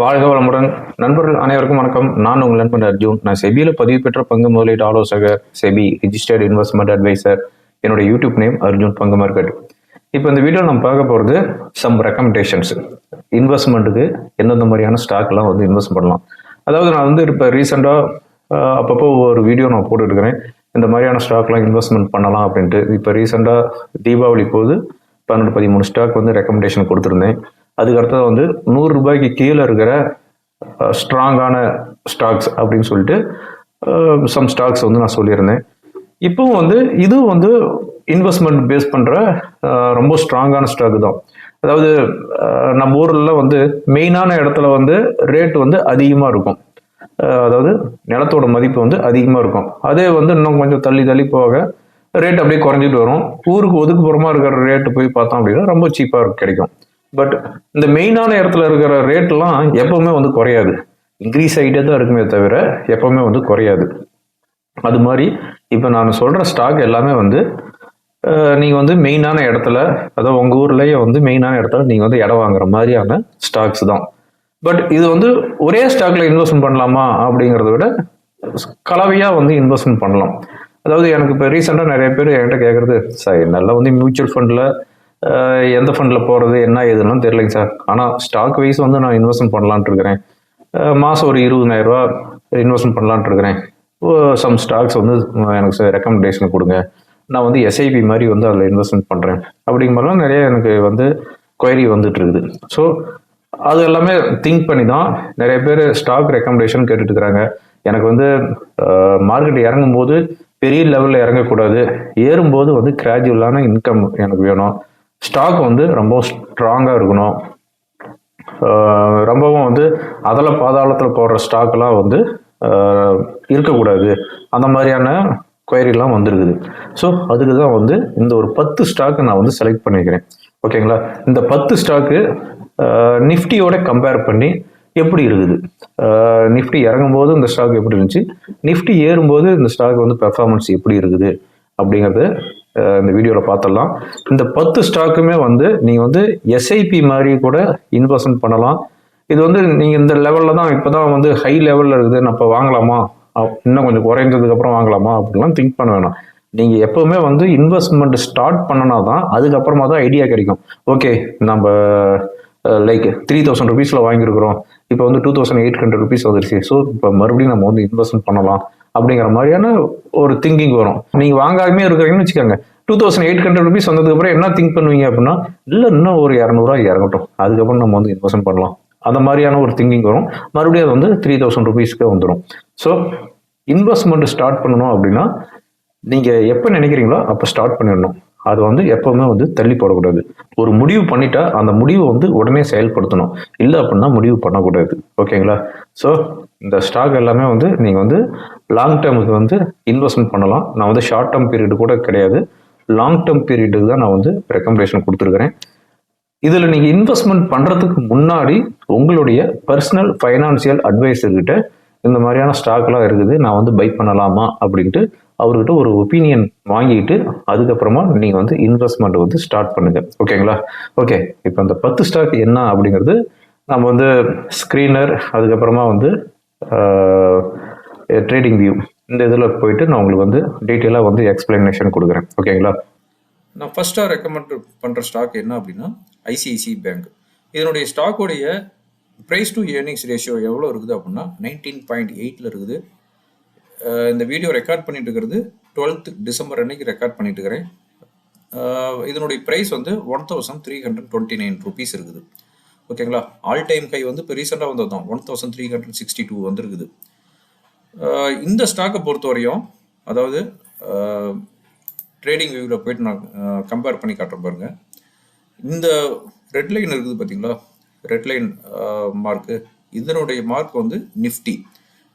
வாழ்க வளமுடன். நண்பர்கள் அனைவருக்கும் வணக்கம். நான் உங்கள் நண்பன் அர்ஜுன். நான் செபியில் பதிவு பெற்ற பங்கு முதலீட்டு ஆலோசகர் செபி ரிஜிஸ்டர்ட் இன்வெஸ்ட்மெண்ட் அட்வைசர் என்னோட யூடியூப் நேம் அர்ஜுன் பங்கு மார்க்கெட் இப்போ இந்த வீடியோ நம்ம பார்க்க போகிறது சம் ரெக்கமெண்டேஷன்ஸ் இன்வெஸ்ட்மெண்ட்டுக்கு எந்தெந்த மாதிரியான ஸ்டாக்லாம் வந்து இன்வெஸ்ட் பண்ணலாம். அதாவது நான் வந்து இப்போ ரீசெண்டாக அப்பப்போ ஒரு வீடியோ நான் போட்டுருக்கிறேன் இந்த மாதிரியான ஸ்டாக்லாம் இன்வெஸ்ட்மெண்ட் பண்ணலாம் அப்படின்ட்டு. இப்போ ரீசெண்டாக தீபாவளி போது பன்னெண்டு பதிமூணு ஸ்டாக் வந்து ரெக்கமெண்டேஷன் கொடுத்துருந்தேன். அதுக்கடுத்தது வந்து நூறு ரூபாய்க்கு கீழே இருக்கிற ஸ்ட்ராங்கான ஸ்டாக்ஸ் அப்படின்னு சொல்லிட்டு சம் ஸ்டாக்ஸ் வந்து நான் சொல்லியிருந்தேன். இப்போவும் வந்து இதுவும் வந்து இன்வெஸ்ட்மெண்ட் பேஸ் பண்ணுற ரொம்ப ஸ்ட்ராங்கான ஸ்டாக் தான். அதாவது நம்ம ஊரில் வந்து மெயினான இடத்துல வந்து ரேட் வந்து அதிகமாக இருக்கும். அதாவது நிலத்தோட மதிப்பு வந்து அதிகமாக இருக்கும். அதே வந்து இன்னும் கொஞ்சம் தள்ளி தள்ளி போக ரேட் அப்படியே குறைஞ்சிட்டு வரும். ஊருக்கு ஒதுக்குப்புறமா இருக்கிற ரேட்டு போய் பார்த்தோம் அப்படின்னா ரொம்ப சீப்பாக கிடைக்கும். பட் இந்த மெயினான இடத்துல இருக்கிற ரேட்லாம் எப்பவுமே வந்து குறையாது. இன்க்ரீஸ் ஆகிட்டே தான் இருக்குமே தவிர எப்பவுமே வந்து குறையாது. அது மாதிரி இப்போ நான் சொல்கிற ஸ்டாக் எல்லாமே வந்து நீங்கள் வந்து மெயினான இடத்துல அதாவது உங்கள் ஊர்லேயே வந்து மெயினான இடத்துல நீங்கள் வந்து இடம் வாங்குற மாதிரியான ஸ்டாக்ஸ் தான். பட் இது வந்து ஒரே ஸ்டாக்ல இன்வெஸ்ட்மெண்ட் பண்ணலாமா அப்படிங்கிறத விட கலவையாக வந்து இன்வெஸ்ட்மெண்ட் பண்ணலாம். அதாவது எனக்கு இப்போ ரீசெண்டாக நிறைய பேர் என்கிட்ட கேட்குறது சார் நல்லா வந்து மியூச்சுவல் ஃபண்டில் எந்த ஃபண்டில் போகிறது என்ன ஏதுன்னு தெரியலைங்க சார். ஆனால் ஸ்டாக் வைஸ் வந்து நான் இன்வெஸ்ட்மெண்ட் பண்ணலான்ட்டு இருக்கிறேன். மாதம் ஒரு இருபதாயிரரூவா இன்வெஸ்ட்மெண்ட் பண்ணலான்ட்டு இருக்கிறேன். சம் ஸ்டாக்ஸ் வந்து எனக்கு ரெக்கமெண்டேஷன் கொடுங்க. நான் வந்து எஸ்ஐபி மாதிரி வந்து அதில் இன்வெஸ்ட்மெண்ட் பண்ணுறேன் அப்படிங்கிற நிறைய எனக்கு வந்து கொயரி வந்துட்டு இருக்குது. ஸோ அது எல்லாமே திங்க் பண்ணி தான் நிறைய பேர் ஸ்டாக் ரெக்கமெண்டேஷன் கேட்டுட்டு இருக்கிறாங்க. எனக்கு வந்து மார்க்கெட் இறங்கும் போது பெரிய லெவலில் இறங்கக்கூடாது. ஏறும்போது வந்து கிராஜுவலான இன்கம் எனக்கு வேணும். ஸ்டாக் வந்து ரொம்ப ஸ்ட்ராங்காக இருக்கணும். ரொம்பவும் வந்து அதில் பாதாளத்தில் போடுற ஸ்டாக்லாம் வந்து இருக்கக்கூடாது. அந்த மாதிரியான கொயரிலாம் வந்துருக்குது. ஸோ அதுக்கு தான் வந்து இந்த ஒரு பத்து ஸ்டாக்கு நான் வந்து செலக்ட் பண்ணியிருக்கிறேன் ஓகேங்களா? இந்த பத்து ஸ்டாக்கு நிஃப்டியோட கம்பேர் பண்ணி எப்படி இருக்குது? நிஃப்டி இறங்கும்போது இந்த ஸ்டாக் எப்படி இருந்துச்சு? நிஃப்டி ஏறும்போது இந்த ஸ்டாக் வந்து பெர்ஃபார்மன்ஸ் எப்படி இருக்குது? அப்படிங்கிறது இந்த வீடியோவில் பார்த்துடலாம் இந்த பத்து ஸ்டாக்குமே வந்து நீங்கள் வந்து எஸ்ஐபி மாதிரி கூட இன்வெஸ்ட்மெண்ட் பண்ணலாம். இது வந்து நீங்கள் இந்த லெவலில் தான் இப்போ தான் வந்து ஹை லெவலில் இருக்குது. நம்ம வாங்கலாமா? அப்~ இன்னும் கொஞ்சம் குறைஞ்சதுக்கப்புறம் வாங்கலாமா? அப்படிலாம் திங்க் பண்ண வேணாம். நீங்கள் எப்போவுமே வந்து இன்வெஸ்ட்மெண்ட் ஸ்டார்ட் பண்ணனா தான் அதுக்கப்புறமா தான் ஐடியா கிடைக்கும். ஓகே நம்ம லைக் த்ரீ தௌசண்ட் ருபீஸில் வாங்கியிருக்கிறோம். இப்போ வந்து two thousand eight hundred rupees வந்துருச்சு. ஸோ இப்போ மறுபடியும் நம்ம வந்து இன்வெஸ்ட்மெண்ட் பண்ணலாம். அப்படிங்கிற மாதிரியான ஒரு திங்கிங் வரும். நீங்கள் வாங்காமே இருக்கிறீங்கன்னு வச்சுக்கோங்க. Two thousand eight hundred rupees வந்ததுக்கப்புறம் என்ன திங்க் பண்ணுவீங்க அப்படின்னா இல்லை இன்னும் ஒரு இரநூறுவா இறங்கட்டும். அதுக்கப்புறம் நம்ம வந்து இன்வெஸ்ட்மெண்ட் பண்ணலாம். அந்த மாதிரியான ஒரு திங்கிங் வரும். மறுபடியும் அது வந்து த்ரீ தௌசண்ட் ருபீஸ்க்கு வந்துடும் ஸோ இன்வெஸ்ட்மெண்ட் ஸ்டார்ட் பண்ணணும் அப்படின்னா நீங்கள் எப்போ நினைக்கிறீங்களோ அப்போ ஸ்டார்ட் பண்ணிடணும். அது வந்து எப்பவுமே வந்து தள்ளி போடக்கூடாது. ஒரு முடிவு பண்ணிட்டா அந்த முடிவை வந்து உடனே செயல்படுத்தணும். இல்லை அப்படின்னா முடிவு பண்ணக்கூடாது. ஓகேங்களா? ஸோ இந்த ஸ்டாக் எல்லாமே வந்து நீங்கள் வந்து லாங் டேர்முக்கு வந்து இன்வெஸ்ட்மெண்ட் பண்ணலாம். நான் வந்து ஷார்ட் டேர்ம் பீரியட் கூட கிடையாது. லாங் டேர்ம் பீரியடுக்கு தான் நான் வந்து ரெக்கமெண்டேஷன் கொடுத்துருக்குறேன். இதில் நீங்கள் இன்வெஸ்ட்மெண்ட் பண்ணுறதுக்கு முன்னாடி உங்களுடைய பர்சனல் ஃபைனான்சியல் அட்வைசர்கிட்ட இந்த மாதிரியான ஸ்டாக்லாம் இருக்குது. நான் வந்து பை பண்ணலாமா அப்படின்ட்டு அவர்கிட்ட ஒரு ஒப்பீனியன் வாங்கிட்டு அதுக்கப்புறமா நீங்கள் வந்து இன்வெஸ்ட்மெண்ட் வந்து ஸ்டார்ட் பண்ணுங்க. ஓகேங்களா ஓகே இப்போ அந்த பத்து ஸ்டாக் என்ன அப்படிங்கிறது நம்ம வந்து ஸ்க்ரீனர் அதுக்கப்புறமா வந்து ட்ரேடிங் வியூ இந்த இதில் போயிட்டு நான் உங்களுக்கு வந்து டீட்டெயிலாக வந்து எக்ஸ்பிளனேஷன் கொடுக்குறேன். ஓகேங்களா நான் ஃபர்ஸ்ட்டாக ரெக்கமெண்ட் பண்ணுற ஸ்டாக் என்ன அப்படின்னா ஐசிஐசி பேங்க் இதனுடைய ஸ்டாக்குடைய ப்ரைஸ் டு ஏர்னிங்ஸ் ரேஷியோ எவ்வளோ இருக்குது அப்படின்னா நைன்டீன் பாயிண்ட் எயிட்டில் இருக்குது. இந்த வீடியோ ரெக்கார்ட் பண்ணிட்டு இருக்கிறது டுவெல்த் டிசம்பர் அன்னைக்கு ரெக்கார்ட் பண்ணிட்டு இருக்கிறேன். இதனுடைய ப்ரைஸ் வந்து one thousand three hundred twenty nine rupees இருக்குது ஓகேங்களா ஆல் டைம் ஹை வந்து இப்போ ரீசெண்டாக வந்தது தான் one thousand three hundred sixty two வந்துருக்குது இந்த ஸ்டாக்கை பொறுத்த வரையும் அதாவது ட்ரேடிங் வியூவில் போயிட்டு நான் கம்பேர் பண்ணி காட்டுறேன் பாருங்க. இந்த ரெட் லைன் இருக்குது பார்த்தீங்களா ரெட் லைன் மார்க்கு இதனுடைய மார்க் வந்து நிஃப்டி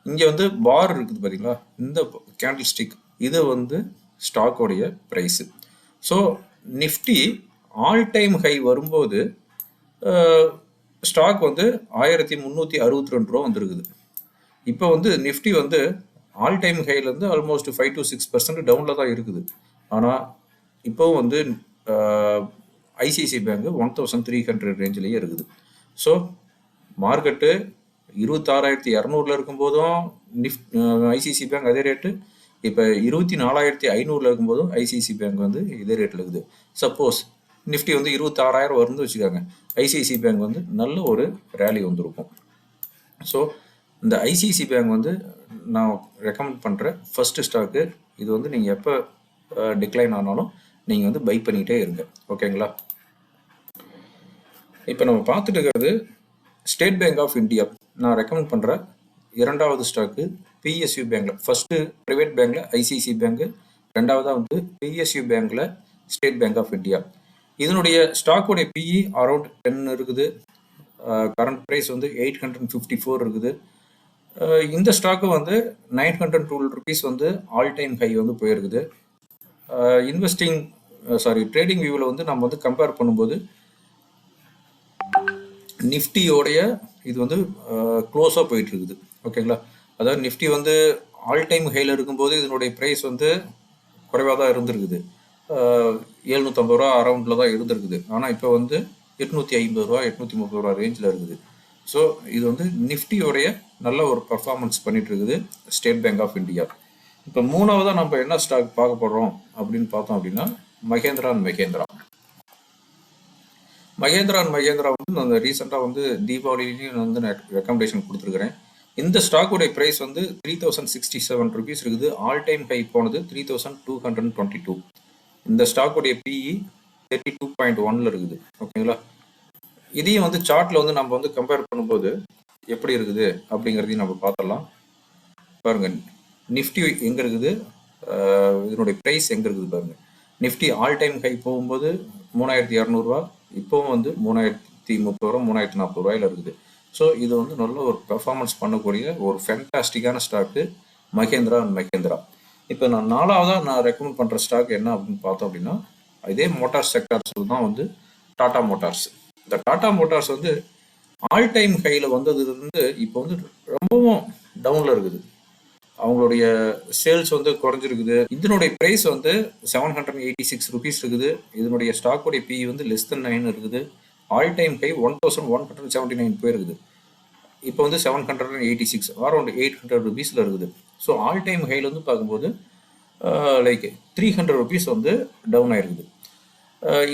இங்கே வந்து பார் இருக்குது பார்த்தீங்களா இந்த கேண்டில் ஸ்டிக் இது வந்து ஸ்டாக்கோடைய price so Nifty all time high வரும்போது ஸ்டாக் வந்து ஆயிரத்தி முந்நூற்றி அறுபத்தி ரெண்டு ரூபா வந்துருக்குது. இப்போ வந்து நிஃப்டி வந்து all time ஹைலேருந்து almost five to six percent டவுனில் தான் இருக்குது. ஆனால் இப்போவும் வந்து ICICI bank one thousand three hundred ரேஞ்சிலேயே இருக்குது. ஸோ மார்க்கெட்டு இருபத்தாறாயிரத்தி இரநூறுல இருக்கும்போதும் நிஃப்ட் ஐசிசி பேங்க் அதே ரேட்டு. இப்போ இருபத்தி நாலாயிரத்தி ஐநூறுல இருக்கும்போதும் ஐசிசி பேங்க் வந்து இதே ரேட்டில் இருக்குது. சப்போஸ் நிஃப்டி வந்து இருபத்தாறாயிரம் வரும்னு வச்சுக்காங்க. ஐசிசி பேங்க் வந்து நல்ல ஒரு ரேலி வந்திருக்கும். ஸோ இந்த ஐசிசி பேங்க் வந்து நான் ரெக்கமெண்ட் பண்ணுற ஃபர்ஸ்ட் ஸ்டாக்கு இது வந்து நீங்கள் எப்போ டிக்ளைன் ஆனாலும் நீங்கள் வந்து பை பண்ணிக்கிட்டே இருங்க. ஓகேங்களா இப்போ நம்ம பார்த்துட்டு இருக்கிறது ஸ்டேட் பேங்க் ஆஃப் இந்தியா நான் ரெக்கமெண்ட் பண்ணுற இரண்டாவது ஸ்டாக்கு பிஎஸ்யூ பேங்க்கில் ஃபஸ்ட்டு ப்ரைவேட் பேங்க்கில் ஐசிசி பேங்க்கு ரெண்டாவதாக வந்து பிஎஸ்யூ பேங்க்கில் ஸ்டேட் பேங்க் ஆஃப் இந்தியா இதனுடைய ஸ்டாக்குடைய பிஇ அரௌண்ட் டென் இருக்குது. கரண்ட் ப்ரைஸ் வந்து எயிட் ஹண்ட்ரட் ஃபிஃப்டி ஃபோர் இருக்குது இந்த ஸ்டாக்கு வந்து நைன் ஹண்ட்ரட் டுவெல் ருபீஸ் வந்து ஆல் டைம் ஹை வந்து போயிருக்குது. இன்வெஸ்டிங் சாரி ட்ரேடிங் வியூவில் வந்து நம்ம வந்து கம்பேர் பண்ணும்போது நிஃப்டியோடைய இது வந்து க்ளோஸாக போயிட்டு இருக்குது ஓகேங்களா? அதாவது நிஃப்டி வந்து ஆல் டைம் ஹையில் இருக்கும்போது இதனுடைய ப்ரைஸ் வந்து குறைவாக தான் இருந்திருக்குது. எழுநூற்றம்பது ரூபா அரௌண்டில் தான் இருந்திருக்குது. ஆனால் இப்போ வந்து எட்நூற்றி ஐம்பது ரூபா எட்நூற்றி முப்பது ரூபா ரேஞ்சில் இருக்குது. ஸோ இது வந்து நிஃப்டியோடைய நல்ல ஒரு பர்ஃபார்மன்ஸ் பண்ணிட்டு இருக்குது ஸ்டேட் பேங்க் ஆஃப் இந்தியா இப்போ மூணாவதாக நம்ம என்ன ஸ்டாக் பார்க்க போகிறோம் அப்படின்னு பார்த்தோம் அப்படின்னா மகேந்திரா அண்ட் மகேந்திரா. மகேந்திரா அண்ட் மகேந்திரா வந்து நான் ரீசெண்டாக வந்து தீபாவளிலையும் வந்து நான் ரெக்கமெண்டேஷன் கொடுத்துருக்குறேன். இந்த ஸ்டாக்குடைய ப்ரைஸ் வந்து three thousand sixty seven rupees இருக்குது. ஆல் டைம் ஹை போனது three thousand two hundred twenty two இந்த ஸ்டாக்குடைய பிஇ தேர்ட்டி டூ பாயிண்ட் ஒன்ல இருக்குது. ஓகேங்களா இதையும் வந்து சார்ட்ல வந்து நம்ம வந்து கம்பேர் பண்ணும்போது எப்படி இருக்குது அப்படிங்கிறதையும் நம்ம பார்த்துடலாம். பாருங்க நிஃப்டி எங்க இருக்குது? இதனுடைய ப்ரைஸ் எங்க இருக்குது பாருங்க. நிஃப்டி ஆல் டைம் ஹை போகும்போது மூணாயிரத்தி இரநூறுவா இப்போவும் வந்து மூணாயிரத்தி முப்பது ரூபா மூணாயிரத்தி நாற்பது ரூபாயில இருக்குது. ஸோ இது வந்து நல்ல ஒரு பெர்ஃபார்மன்ஸ் பண்ணக்கூடிய ஒரு ஃபேண்டாஸ்டிக்கான ஸ்டாக்கு மகேந்திரா அண்ட் மகேந்திரா. இப்போ நான் நாலாவதாக நான் ரெக்கமெண்ட் பண்ணுற ஸ்டாக் என்ன அப்படின்னு பார்த்தோம் அப்படின்னா இதே மோட்டார் செக்டார்ஸில் தான் வந்து டாடா மோட்டார்ஸ் இந்த டாடா மோட்டார்ஸ் வந்து ஆல் டைம் ஹையில் வந்ததுலேருந்து இப்போ வந்து ரொம்பவும் டவுனில் இருக்குது. அவங்களுடைய சேல்ஸ் வந்து குறைஞ்சிருக்குது. இதனுடைய ப்ரைஸ் வந்து seven hundred eighty six rupees இருக்குது. இதனுடைய ஸ்டாக்குடைய பி வந்து லெஸ் தென் நைன் இருக்குது. All time high one thousand one hundred seventy nine போயிருக்குது இப்போ வந்து seven hundred and eighty six around eight hundred ருபீஸில் இருக்குது. ஸோ ஆல் டைம் ஹைல வந்து பார்க்கும்போது லைக் த்ரீ ஹண்ட்ரட் ருபீஸ் வந்து டவுன் ஆயிருக்குது.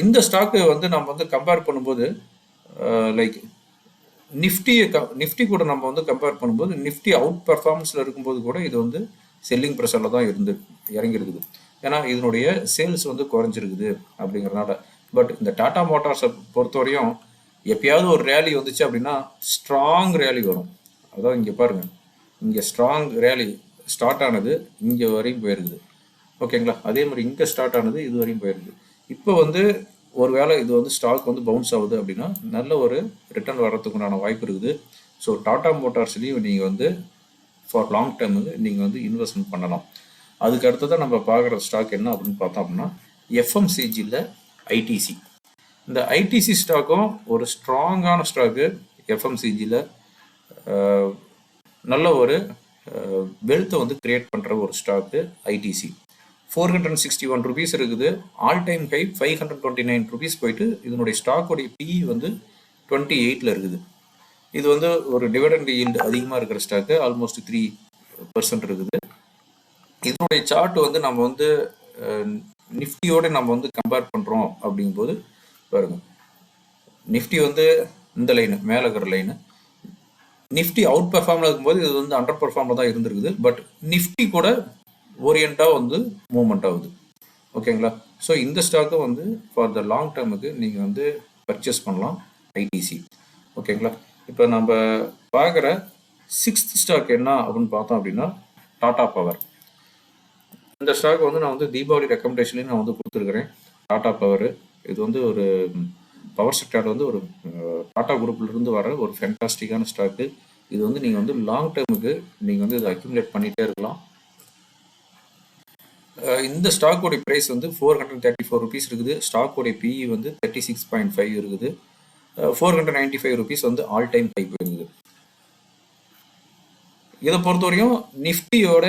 இந்த ஸ்டாக்கு வந்து நம்ம வந்து கம்பேர் பண்ணும்போது லைக் நிஃப்டியை க நிஃப்டி கூட நம்ம வந்து கம்பேர் பண்ணும்போது நிஃப்டி அவுட் பெர்ஃபார்மன்ஸில் இருக்கும்போது கூட இது வந்து செல்லிங் ப்ரெஷரில் தான் இருந்து இறங்கியிருக்குது ஏன்னா இதனுடைய சேல்ஸ் வந்து குறைஞ்சிருக்குது அப்படிங்கிறனால. பட் இந்த டாடா மோட்டார்ஸை பொறுத்தவரையும் எப்பயாவது ஒரு ரேலி வந்துச்சு அப்படின்னா ஸ்ட்ராங் ரேலி வரும். அதான் இங்கே பாருங்கள் இங்கே ஸ்ட்ராங் ரேலி ஸ்டார்ட் ஆனது இங்கே வரையும் போயிருக்குது. ஓகேங்களா அதே மாதிரி இங்கே ஸ்டார்ட் ஆனது இது வரையும் போயிருக்குது. இப்போ வந்து ஒருவேளை இது வந்து ஸ்டாக் வந்து பவுன்ஸ் ஆகுது அப்படின்னா நல்ல ஒரு ரிட்டர்ன் வர்றதுக்குண்டான வாய்ப்பு இருக்குது. ஸோ டாடா மோட்டார்ஸ்லேயும் நீங்கள் வந்து ஃபார் லாங் டேர்முக்கு நீங்கள் வந்து இன்வெஸ்ட்மெண்ட் பண்ணலாம். அதுக்கு அடுத்ததான் நம்ம பார்க்குற ஸ்டாக் என்ன அப்படின்னு பார்த்தோம் அப்படின்னா எஃப்எம்சிஜியில் ஐடிசி இந்த ஐடிசி ஸ்டாக்கும் ஒரு ஸ்ட்ராங்கான ஸ்டாக்கு எஃப்எம்சிஜியில் நல்ல ஒரு வெல்த்தை வந்து கிரியேட் பண்ணுற ஒரு stock ITC four hundred sixty one rupees இருக்குது. All time high five hundred twenty nine rupees போயிட்டு இதனுடைய ஸ்டாக்கோடைய பிஇ வந்து டுவெண்ட்டி எயிட்டில் இருக்குது. இது வந்து ஒரு டிவிடெண்ட் ஈல்டு அதிகமாக இருக்கிற ஸ்டாக்கு ஆல்மோஸ்ட் த்ரீ பர்சன்ட் இருக்குது. இதனுடைய சார்ட் வந்து நம்ம வந்து நிஃப்டியோட நம்ம வந்து கம்பேர் பண்ணுறோம் அப்படிங்கும்போது பாருங்க. நிஃப்டி வந்து இந்த லைனு மேலே இருக்கிற லைனு நிஃப்டி அவுட் பெர்ஃபார்மில் இருக்கும்போது இது வந்து அண்டர் பெர்ஃபார்மில் தான் இருந்திருக்குது. பட் நிஃப்டி கூட ஓரியண்டாக வந்து மூவ்மெண்ட் ஆகுது. ஓகேங்களா? ஸோ இந்த ஸ்டாக்கை வந்து ஃபார் த லாங் டேர்முக்கு நீங்கள் வந்து பர்ச்சேஸ் பண்ணலாம் ஐடிசி ஓகேங்களா? இப்போ நம்ம பார்க்குற சிக்ஸ்த் ஸ்டாக் என்ன அப்படின்னு பார்த்தோம் அப்படின்னா டாடா பவர் இந்த ஸ்டாக் வந்து நான் வந்து தீபாவளி ரெக்கமெண்டேஷன்லேயும் நான் வந்து கொடுத்துருக்குறேன். டாடா பவர் இது வந்து ஒரு பவர் செக்டர் வந்து ஒரு டாடா குரூப்லேருந்து வர ஒரு ஃபேண்டாஸ்டிக்கான ஸ்டாக்கு இது வந்து நீங்கள் வந்து லாங் டேர்முக்கு நீங்கள் வந்து இதை அக்யூமுலேட் பண்ணிகிட்டே இருக்கலாம். இந்த ஸ்டாக்கோடைய ப்ரைஸ் வந்து four hundred thirty four rupees இருக்குது ஸ்டாக்கோடைய பிஇ வந்து தேர்ட்டி சிக்ஸ் பாயிண்ட் ஃபைவ் இருக்குது. Four hundred ninety five rupees வந்து ஆல் டைம் ஹை போயிருக்குது இதை பொறுத்தவரையும் நிஃப்டியோட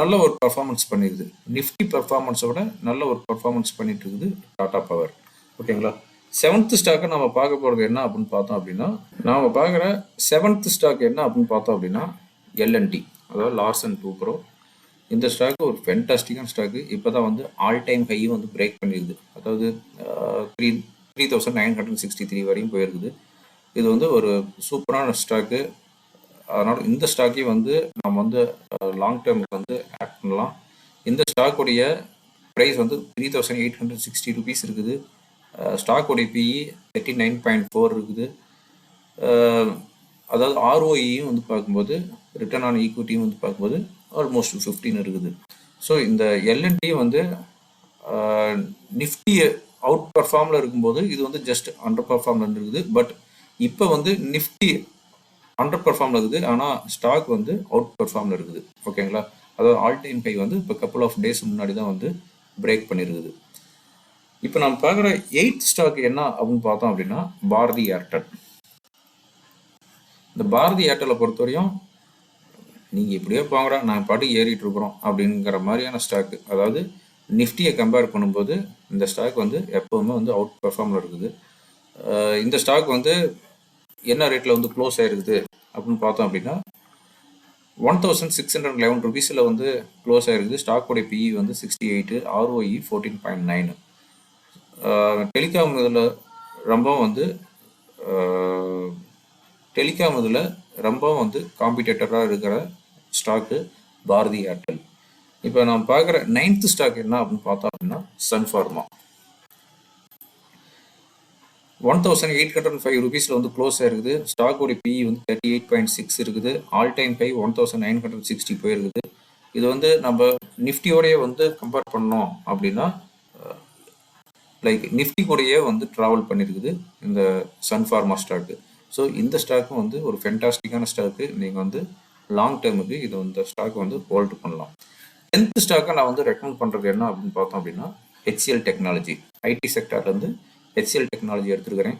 நல்ல ஒரு பர்ஃபார்மன்ஸ் பண்ணிருக்குது. நிஃப்டி பர்ஃபார்மன்ஸோட நல்ல ஒரு பர்ஃபார்மன்ஸ் பண்ணிட்டு இருக்குது டாடா பவர் ஓகேங்களா? செவன்த் ஸ்டாக்கை நம்ம பார்க்க போகிறது என்ன அப்படின்னு பார்த்தோம் அப்படின்னா நாம் பார்க்குற செவன்த் ஸ்டாக் என்ன அப்படின்னு பார்த்தோம் அப்படின்னா எல்என்டி அதாவது லார்சன் டூ ப்ரோ இந்த ஸ்டாக் ஒரு ஃபென்டாஸ்டிக்கான ஸ்டாக்கு இப்போ தான் வந்து ஆல் டைம் ஹையும் வந்து பிரேக் பண்ணியிருக்குது அதாவது three three thousand nine hundred sixty three வரையும் போயிருக்குது. இது வந்து ஒரு சூப்பரான ஸ்டாக்கு அதனால் இந்த ஸ்டாக்கையும் வந்து நம்ம வந்து லாங் டேர்முக்கு வந்து ஆட் பண்ணலாம். இந்த ஸ்டாக்குடைய ப்ரைஸ் வந்து three thousand eight hundred sixty rupees இருக்குது. ஸ்டாக்குடைய PE thirty nine point four இருக்குது. அதாவது ஆர்ஓஇயும் வந்து பார்க்கும்போது ரிட்டர்ன் ஆன் ஈக்விட்டியும் வந்து பார்க்கும்போது ஆல்மோஸ்ட் ஃபிஃப்டின் இருக்குது. ஸோ இந்த எல்என்டி வந்து நிஃப்டி அவுட் பர்ஃபார்மில் இருக்கும்போது இது வந்து ஜஸ்ட் அண்டர் பர்ஃபார்மில் இருக்குது. பட் இப்போ வந்து நிஃப்டி அண்டர் பர்ஃபார்மில் இருக்குது. ஆனால் ஸ்டாக் வந்து அவுட் பர்ஃபார்மில் இருக்குது ஓகேங்களா அதாவது ஆல் டைம் ஹை வந்து இப்போ கப்புள் ஆஃப் டேஸ் முன்னாடி தான் வந்து பிரேக் பண்ணியிருக்குது இப்போ நம்ம பார்க்குற எயிட் ஸ்டாக் என்ன அப்படின்னு பார்த்தோம் அப்படின்னா பாரதி ஏர்டெல் இந்த பாரதி ஏர்டெலை பொறுத்தவரையும் நீங்கள் இப்படியே போங்கடா நான் பாட்டு ஏறிட்டு இருக்கிறோம் அப்படிங்கிற மாதிரியான ஸ்டாக்கு அதாவது நிஃப்டியை கம்பேர் பண்ணும்போது இந்த ஸ்டாக் வந்து எப்போவுமே வந்து அவுட் பெர்ஃபார்மில் இருக்குது. இந்த ஸ்டாக் வந்து என்ன ரேட்டில் வந்து க்ளோஸ் ஆகிருக்குது அப்படின்னு பார்த்தோம் அப்படின்னா one thousand six hundred eleven ருபீஸில் வந்து க்ளோஸ் ஆகிருக்குது ஸ்டாக்கோடைய பிஇ வந்து sixty eight R O E fourteen point nine telecom இதில் ரொம்ப வந்து டெலிகாம் இதில் ரொம்ப வந்து காம்படிட்டராக இருக்கிற ஸ்டாக்கு பாரதி ஏர்டெல் இப்போ நான் பார்க்குற நைன்த் ஸ்டாக் என்ன அப்படின்னு பார்த்தோம் அப்படின்னா Sun Pharma one thousand eight hundred five ருபீஸில் வந்து க்ளோஸ் ஆயிருக்குது. ஸ்டாக்கோட பிஇ வந்து தேர்ட்டி எயிட் பாயிண்ட் சிக்ஸ் இருக்குது. All time high one thousand nine hundred sixty போயிருக்குது. இது வந்து நம்ம நிஃப்டியோடையே வந்து கம்பேர் பண்ணோம் அப்படின்னா லைக் நிஃப்டி கூடயே வந்து ட்ராவல் பண்ணியிருக்குது இந்த சன்ஃபார்மா ஸ்டாக்கு ஸோ இந்த ஸ்டாக்கும் வந்து ஒரு ஃபென்டாஸ்டிக்கான ஸ்டாக்கு நீங்கள் வந்து லாங் டேர்முக்கு இது இந்த ஸ்டாக் வந்து ஹோல்டு பண்ணலாம். டென்த் ஸ்டாக்கை நான் வந்து ரெக்கமெண்ட் பண்ணுறது என்ன அப்படின்னு பார்த்தோம் அப்படின்னா ஹெச்சிஎல் டெக்னாலஜி ஐடி செக்டார்லேருந்து ஹெச்சிஎல் டெக்னாலஜி எடுத்துருக்கிறேன்.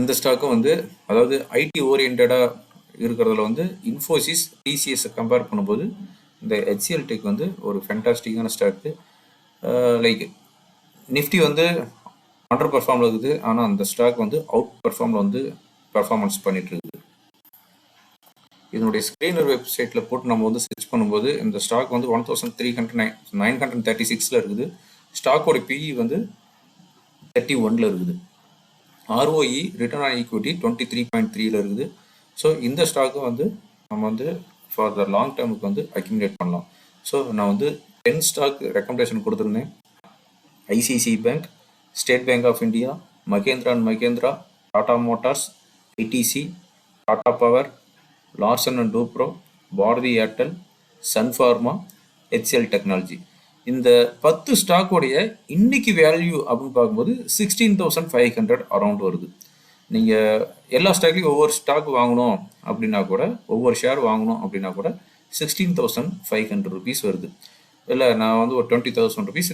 இந்த ஸ்டாக்கும் வந்து அதாவது ஐடி ஓரியன்டாக இருக்கிறதுல வந்து இன்ஃபோசிஸ் டிசிஎஸ் கம்பேர் பண்ணும்போது இந்த ஹெச்சிஎல் டெக் வந்து ஒரு ஃபென்டாஸ்டிக்கான ஸ்டாக்கு லைக் நிஃப்டி வந்து அண்டர் பெர்ஃபார்மில் இருக்குது. ஆனால் அந்த ஸ்டாக் வந்து அவுட் பர்ஃபார்மில் வந்து பெர்ஃபார்மன்ஸ் பண்ணிட்டு இருக்குது. இதனுடைய ஸ்க்ரீனர் வெப்சைட்டில் போட்டு நம்ம வந்து சர்ச் பண்ணும்போது இந்த ஸ்டாக் வந்து one thousand three hundred nine nine hundred thirty சிக்ஸில் இருக்குது ஸ்டாக்கோட பிஇ வந்து தேர்ட்டி ஒனில் இருக்குது. R O E return on equity twenty three point த்ரீல இருக்குது. ஸோ இந்த ஸ்டாக்கும் வந்து நம்ம வந்து ஃபார் த லாங் டேர்முக்கு வந்து அக்யூமுலேட் பண்ணலாம். ஸோ நான் வந்து டென் ஸ்டாக் ரெக்கமெண்டேஷன் கொடுத்துருந்தேன். ICC bank State Bank of India Mahindra and Mahindra Tata motors ITC Tata power Larsen and Toubro Bharti Airtel Sun Pharma HL technology இந்த பத்து ஸ்டாக்கோடைய இன்னைக்கு value அப்படின்னு பார்க்கும்போது sixteen thousand five hundred around வருது. நீங்கள் எல்லா ஸ்டாக்லையும் ஒவ்வொரு ஸ்டாக் வாங்கணும் அப்படின்னா கூட ஒவ்வொரு ஷேர் வாங்கணும் அப்படின்னா கூட sixteen thousand five hundred rupees வருது. இல்லை நான் வந்து ஒரு டுவெண்ட்டி தௌசண்ட் ருபீஸ்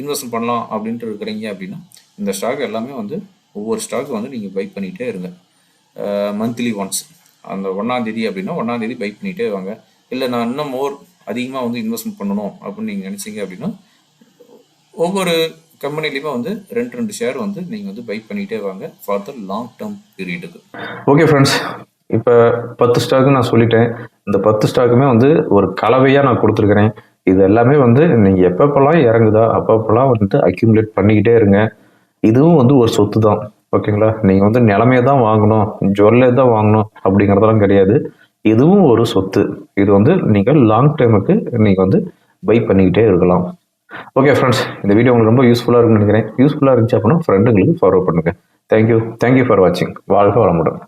இன்வெஸ்ட் பண்ணலாம் அப்படின்ட்டு இருக்கிறீங்க அப்படின்னா இந்த ஸ்டாக் எல்லாமே வந்து ஒவ்வொரு ஸ்டாக் வந்து நீங்கள் பை பண்ணிகிட்டே இருங்க. மந்த்லி ஒன்ஸ் அந்த ஒன்றாந்தேதி அப்படின்னா ஒன்றாந்தேதி பை பண்ணிகிட்டே வாங்க. இல்லை நான் இன்னும் மோர் அதிகமாக வந்து இன்வெஸ்ட்மெண்ட் பண்ணணும் அப்படின்னு நீங்கள் நினச்சிங்க அப்படின்னா ஒவ்வொரு கம்பெனிலையுமே வந்து ரெண்டு ரெண்டு ஷேர் வந்து நீங்கள் வந்து பை பண்ணிகிட்டே வாங்க ஃபார் த லாங் டேர்ம் பீரியடுக்கு ஓகே ஃப்ரெண்ட்ஸ் இப்போ பத்து ஸ்டாக்கு நான் சொல்லிட்டேன். இந்த பத்து ஸ்டாக்குமே வந்து ஒரு கலவையாக நான் கொடுத்துருக்குறேன். இது எல்லாமே வந்து நீங்கள் எப்பப்பெல்லாம் இறங்குதா அப்பப்பெல்லாம் வந்து அக்யூமுலேட் பண்ணிக்கிட்டே இருங்க. இதுவும் வந்து ஒரு சொத்து தான் ஓகேங்களா? நீங்கள் வந்து நிலமையை தான் வாங்கணும் ஜுவல்லே தான் வாங்கணும் அப்படிங்கிறதெல்லாம் கிடையாது. இதுவும் ஒரு சொத்து. இது வந்து நீங்கள் லாங் டைமுக்கு நீங்கள் வந்து பை பண்ணிக்கிட்டே இருக்கலாம். ஓகே ஃப்ரெண்ட்ஸ் இந்த வீடியோ உங்களுக்கு ரொம்ப யூஸ்ஃபுல்லாக இருக்குன்னு நினைக்கிறேன். யூஸ்ஃபுல்லாக இருந்துச்சு அப்படின்னா ஃப்ரெண்டுங்களுக்கு ஃபார்வர்ட் பண்ணுங்கள் thank you thank you for வாட்சிங் வாழ்க வளமுடன்.